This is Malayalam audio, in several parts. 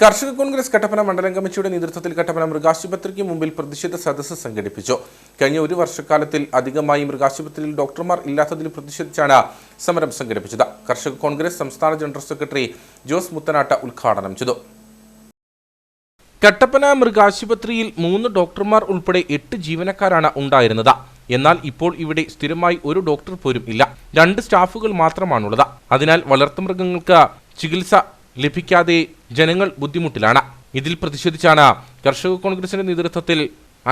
കർഷക കോൺഗ്രസ് കട്ടപ്പന മണ്ഡലം കമ്മിറ്റിയുടെ നേതൃത്വത്തിൽ കട്ടപ്പന മൃഗാശുപത്രിക്ക് മുമ്പിൽ പ്രതിഷേധ സദസ്സ് സംഘടിപ്പിച്ചു. കഴിഞ്ഞ ഒരു വർഷക്കാലത്തിൽ അധികമായി മൃഗാശുപത്രിയിൽ ഡോക്ടർമാർ ഇല്ലാത്തതിൽ പ്രതിഷേധിച്ചാണ് സമരം സംഘടിപ്പിച്ചത്. കർഷക കോൺഗ്രസ് സംസ്ഥാന ജനറൽ സെക്രട്ടറി ജോസ് മുത്തനാട്ട ഉദ്ഘാടനം ചെയ്തു. കട്ടപ്പന മൃഗാശുപത്രിയിൽ മൂന്ന് ഡോക്ടർമാർ ഉൾപ്പെടെ എട്ട് ജീവനക്കാരാണ് ഉണ്ടായിരുന്നത്. എന്നാൽ ഇപ്പോൾ ഇവിടെ സ്ഥിരമായി ഒരു ഡോക്ടർ പോലും ഇല്ല. രണ്ട് സ്റ്റാഫുകൾ മാത്രമാണുള്ളത്. അതിനാൽ വളർത്തുമൃഗങ്ങൾക്ക് ചികിത്സ ലഭിക്കാതെ ജനങ്ങൾ ബുദ്ധിമുട്ടിലാണ്. ഇതിൽ പ്രതിഷേധിച്ചാണ് കർഷക കോൺഗ്രസിന്റെ നേതൃത്വത്തിൽ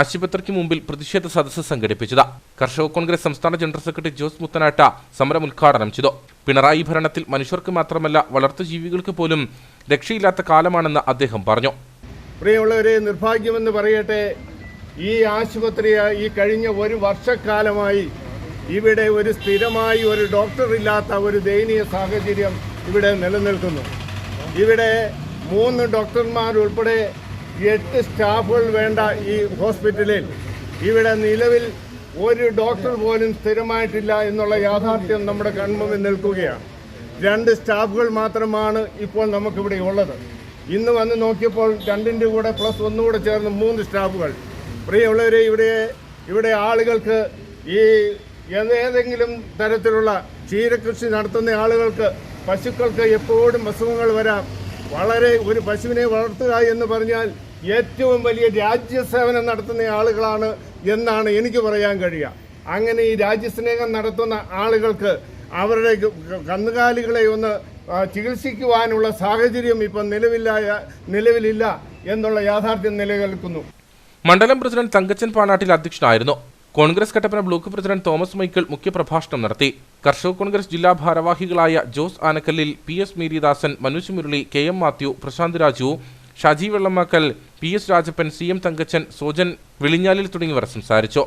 ആശുപത്രിക്ക് മുമ്പിൽ പ്രതിഷേധ സദസ്സ് സംഘടിപ്പിച്ചത്. കർഷക കോൺഗ്രസ് സംസ്ഥാന ജനറൽ സെക്രട്ടറി ജോസ് മുത്തനാട്ട സമരം ഉദ്ഘാടനം ചെയ്തു. പിണറായി ഭരണത്തിൽ മനുഷ്യർക്ക് മാത്രമല്ല വളർത്തുജീവികൾക്ക് പോലും രക്ഷയില്ലാത്ത കാലമാണെന്ന് അദ്ദേഹം പറഞ്ഞു. പ്രിയമുള്ളവരെ നിർഭാഗ്യമെന്ന് പറയട്ടെ ഈ ആശുപത്രി ഈ കഴിഞ്ഞ ഒരു വർഷക്കാലമായി ഇവിടെ ഒരു സ്ഥിരമായി ഒരു ഡോക്ടർ ഇല്ലാത്ത ഒരു ദയനീയ സാഹചര്യം ഇവിടെ നിലനിൽക്കുന്നു. ഇവിടെ മൂന്ന് ഡോക്ടർമാർ ഉൾപ്പെടെ എട്ട് സ്റ്റാഫുകൾ വേണ്ട ഈ ഹോസ്പിറ്റലിൽ. ഇവിടെ നിലവിൽ ഒരു ഡോക്ടർ പോലും സ്ഥിരമായിട്ടില്ല എന്നുള്ള യാഥാർത്ഥ്യം നമ്മുടെ കൺമുമ്പിൽ നിൽക്കുകയാണ്. രണ്ട് സ്റ്റാഫുകൾ മാത്രമാണ് ഇപ്പോൾ നമുക്കിവിടെ ഉള്ളത്. ഇന്ന് വന്ന് നോക്കിയപ്പോൾ രണ്ടിന്റെ കൂടെ പ്ലസ് ഒന്നുകൂടെ ചേർന്ന് മൂന്ന് സ്റ്റാഫുകൾ. പ്രിയമുള്ളവരെ ഇവിടെ ഇവിടെ ആളുകൾക്ക് ഈ ഏതെങ്കിലും തരത്തിലുള്ള ക്ഷീരകൃഷി നടത്തുന്ന ആളുകൾക്ക് പശുക്കൾക്ക് എപ്പോഴും അസുഖങ്ങൾ വരാം. വളരെ ഒരു പശുവിനെ വളർത്തുക എന്ന് പറഞ്ഞാൽ ഏറ്റവും വലിയ രാജ്യസേവനം നടത്തുന്ന ആളുകളാണ് എന്നാണ് എനിക്ക് പറയാൻ കഴിയുക. അങ്ങനെ ഈ രാജ്യസ്നേഹം നടത്തുന്ന ആളുകൾക്ക് അവരുടെ കന്നുകാലികളെ ഒന്ന് ചികിത്സിക്കുവാനുള്ള സാഹചര്യം ഇപ്പം നിലവില്ല നിലവിലില്ല എന്നുള്ള യാഥാർത്ഥ്യം നിലനിൽക്കുന്നു. മണ്ഡലം പ്രസിഡന്റ് തങ്കച്ചൻ പാനാട്ടിൽ അധ്യക്ഷനായിരുന്നു. കോൺഗ്രസ് കട്ടപ്പന ബ്ലോക്ക് പ്രസിഡന്റ് തോമസ് മൈക്കിൾ മുഖ്യപ്രഭാഷണം നടത്തി. കർഷക കോൺഗ്രസ് ജില്ലാ ഭാരവാഹികളായ Jose Anakkallil P S Meeridasan Manoj Murali K M Mathew Prashanth Raju Shaji Vellamakkal P S Rajappan C M Thankachan Sojan Vilinjalil തുടങ്ങിയവർ സംസാരിച്ചു.